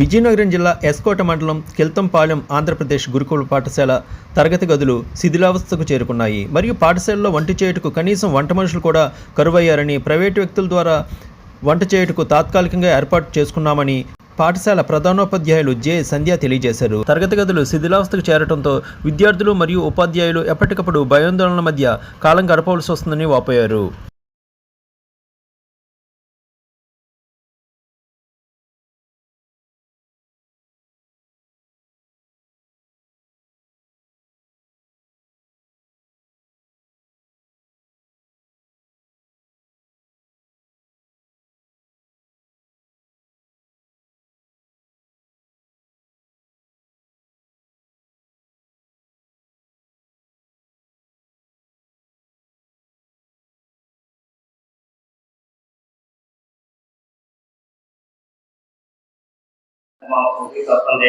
విజయనగరం జిల్లా ఎస్కోట మండలం కిల్తంపాలెం ఆంధ్రప్రదేశ్ గురుకుల పాఠశాల తరగతి గదులు శిథిలావస్థకు చేరుకున్నాయి. మరియు పాఠశాలలో వంట చేయుటకు కనీసం వంట మనుషులు కూడా కరువయ్యారని ప్రైవేటు వ్యక్తుల ద్వారా వంట చేయుటకు తాత్కాలికంగా ఏర్పాటు చేసుకున్నామని పాఠశాల ప్రధానోపాధ్యాయులు జె. సంధ్య తెలియజేశారు. తరగతి గదులు శిథిలావస్థకు చేరడంతో విద్యార్థులు మరియు ఉపాధ్యాయులు ఎప్పటికప్పుడు భయాందోళనల మధ్య కాలం గడపవలసి వస్తుందని వాపోయారు. మా పూర్తి స్వస్థం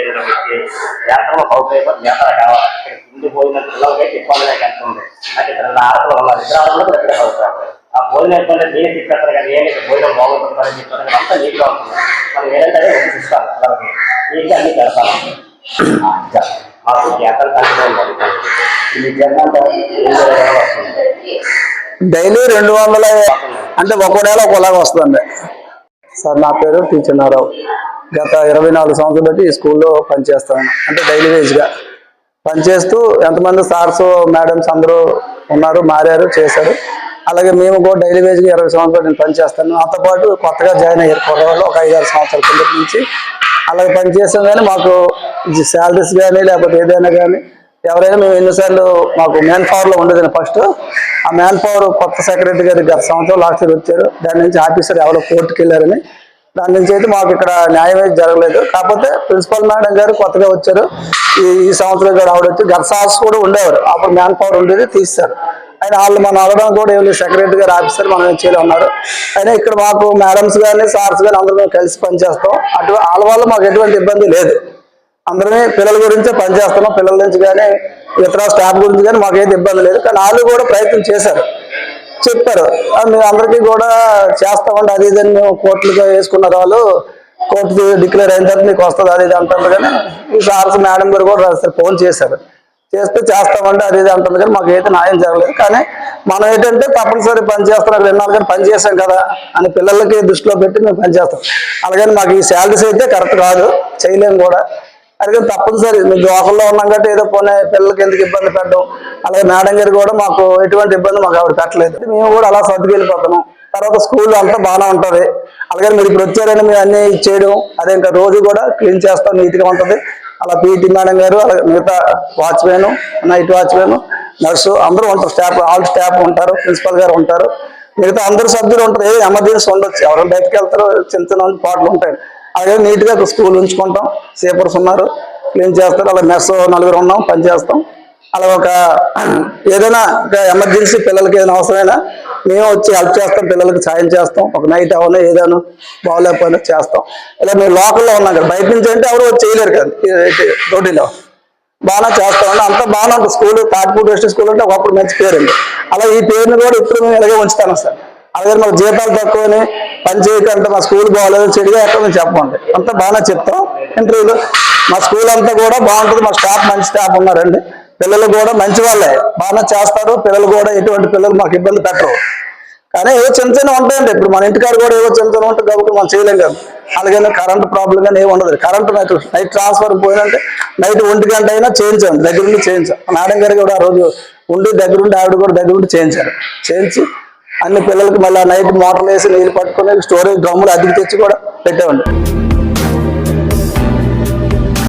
యాత్ర కావాలి. ముందు ఇంటి పోయిన పిల్లలకైతే ఇబ్బంది లేకుంటుంది అంటే ఇక్కడ ఆడపిల్లలు ఉన్నారు. ఇద్దరు ఆడపిల్లలు ఇక్కడ అవుతారు ఆ భోజనం ఏంటంటే దీని తిప్పేస్తారు కానీ ఏమి భోజనం బాగుంటుంది అని చెప్తారు అంతా నీట్గా ఉంటుంది మనం ఏదంటే అదే వండిస్తాను పిల్లలకి. నీట్గా అన్ని పెడతాను మాకు యాత్ర కంటిన్యూ ఈ జన్మంతా వస్తుంది డైలీ రెండు వందల అంటే ఒక్కో నెల ఒకలాగా వస్తుంది సార్ నా పేరు టీచర్ నారావు గత ఇరవై నాలుగు సంవత్సరాలు బట్టి ఈ స్కూల్లో పనిచేస్తాను. అంటే డైలీ వేజ్గా. పనిచేస్తూ ఎంతమంది సార్స్ మేడమ్స్ అందరూ ఉన్నారు మారారు చేశారు. అలాగే మేము కూడా డైలీ వేజ్గా ఇరవై సంవత్సరాలు నేను పనిచేస్తాను. నాతో పాటు కొత్తగా జాయిన్ అయ్యారు కుర్రవాళ్ళు ఒక ఐదారు సంవత్సరాల కింద నుంచి. అలాగే పనిచేసాం కానీ మాకు శాలరీస్ కానీ లేకపోతే ఏదైనా కానీ ఎవరైనా మేము ఎన్నిసార్లు మాకు మ్యాన్ పవర్లో ఉండేది ఫస్ట్. ఆ మ్యాన్ పవర్ కొత్త సెక్రటరీ గారు గత సంవత్సరం లాస్ట్ ఇయర్ వచ్చారు. దాని నుంచి ఆఫీసర్ ఎవరో కోర్టుకు వెళ్ళారని దాని నుంచి అయితే మాకు ఇక్కడ న్యాయం అయితే జరగలేదు. కాకపోతే ప్రిన్సిపల్ మేడం గారు కొత్తగా వచ్చారు. ఈ ఈ సంవత్సరం గారు ఆవిడ వచ్చి గత సంవత్సరం కూడా ఉండేవారు. అప్పుడు మ్యాన్ పవర్ ఉండేది తీస్తారు ఆయన వాళ్ళు మనం అడగడం కూడా ఏమి లేదు. సెక్రటరీ గారు ఆఫీసర్ మనం ఏం చేయలే ఉన్నారు. అయినా ఇక్కడ మాకు మేడమ్స్ కానీ సార్స్ కానీ అందరూ కలిసి పనిచేస్తాం. అటు వాళ్ళ వల్ల మాకు ఎటువంటి ఇబ్బంది లేదు. అందరమే పిల్లల గురించే పనిచేస్తున్నాం. పిల్లల నుంచి కానీ ఇతర స్టాఫ్ గురించి కానీ మాకు ఏది ఇబ్బంది లేదు. కానీ వాళ్ళు కూడా ప్రయత్నం చేశారు. చెప్పారు. మీరు అందరికీ కూడా చేస్తామండి. అది ఇది అని కోర్టులుగా వేసుకున్నారు వాళ్ళు. కోర్టు డిక్లేర్ అయిన తర్వాత మీకు వస్తుంది అది ఇది అంటారు కానీ ఈ సార్స్ మేడం గారు కూడా ఫోన్ చేశారు. చేస్తే చేస్తామండి అది ఇది అంటుంది కానీ మాకు అయితే న్యాయం జరగలేదు. కానీ మనం ఏంటంటే తప్పనిసరి పని చేస్తాం అక్కడ ఎన్నాళ్ళు కానీ పనిచేసాం కదా అని పిల్లలకి దృష్టిలో పెట్టి మేము పనిచేస్తాం అలాగని మాకు ఈ శాలరీస్ అయితే కరెక్ట్ కాదు చేయలేము కూడా. అలాగే తప్పనిసరి. మేము దోకల్లో ఉన్నాం కాబట్టి ఏదో పోనీ పిల్లలకి ఎందుకు ఇబ్బంది పెట్టడం అలాగే మేడం గారు కూడా మాకు ఎటువంటి ఇబ్బంది మాకు ఆవిడ పెట్టలేదు. మేము కూడా అలా సర్దుకు తర్వాత స్కూల్ అంతా బాగానే ఉంటుంది. అలాగే మీరు ఇప్పుడు వచ్చారని మేము అన్ని చేయడం అదే ఇంకా రోజు కూడా క్లీన్ చేస్తాం నీట్గా ఉంటుంది. అలా పీటీ మేడం గారు అలాగే మిగతా వాచ్మెన్ నైట్ వాచ్మెన్ నర్సు అందరూ ఉంటారు. స్టాఫ్ ఆల్ స్టాఫ్ ఉంటారు ప్రిన్సిపల్ గారు ఉంటారు. మిగతా అందరు సభ్యులు ఉంటారు. ఏ ఎమర్జెన్సీ ఉండొచ్చు. ఎవరైనా బయటకు వెళ్తారో చిన్న చిన్న పాటలు ఉంటాయి. అదే నీట్గా స్కూల్ ఉంచుకుంటాం. సేపర్స్ ఉన్నారు. క్లీన్ చేస్తారు. అలా మెస్ నలుగురు ఉన్నాం పని చేస్తాం. అలా ఒక ఏదైనా ఒక ఎమర్జెన్సీ పిల్లలకి ఏదైనా అవసరమైనా మేము వచ్చి హెల్ప్ చేస్తాం పిల్లలకి సాయం చేస్తాం. ఒక నైట్ అవునా ఏదైనా బాగోలేకపోయినా చేస్తాం. ఇలా మేము లోకల్లో ఉన్నాం కదా బయట నుంచి అంటే ఎవరు వచ్చి చేయలేరు కదా రోడ్డులో. బాగా చేస్తామండి. అంతా బాగానే ఉంటుంది స్కూల్ తాటిపూడి డిస్ట్రిక్ట్ స్కూల్ అంటే ఒకప్పుడు మంచి పేరు అండి అలా ఈ పేరుని కూడా ఇప్పుడు మేము ఇలాగే ఉంచుతాను సార్. అలాగే మాకు జీతాలు తక్కువని పని చేయకంటే మా స్కూల్ బాగోలేదు చెడుగా ఎక్కడ చెప్పండి అంత అంతా బాగానే చెప్తాం. ఇంటర్వ్యూలు. మా స్కూల్ అంతా కూడా బాగుంటుంది. మా స్టాఫ్ మంచి స్టాఫ్ ఉన్నారండి. పిల్లలు కూడా మంచి వాళ్ళే. బాగానే చేస్తారు. పిల్లలు కూడా ఎటువంటి పిల్లలు మాకు ఇబ్బంది పెట్టరు. కానీ ఏవో చిన్న చిన్న ఉంటాయండి. ఇప్పుడు మన ఇంటికాడ కూడా ఏవో చిన్న చిన్న ఉంటాయి కాబట్టి మనం చేయలేం కదా. అలాగే కరెంట్ ప్రాబ్లం కానీ ఏమి ఉండదు. కరెంట్ నైట్ నైట్ ట్రాన్స్ఫర్ పోయినంటే నైట్ ఒంటి గంట అయినా చేయించాం. దగ్గరుండి చేయించాం. మేడం గారు కూడా ఆ రోజు ఉండి దగ్గరుండి ఆవిడ కూడా దగ్గరుండి చేయించారు. చేయించి అన్ని పిల్లలకి మళ్ళీ నైట్ మోటార్లు వేసి నీళ్ళు పట్టుకుని స్టోరేజ్ డ్రమ్ములు అద్దెకి తెచ్చి కూడా పెట్టేవాళ్ళు.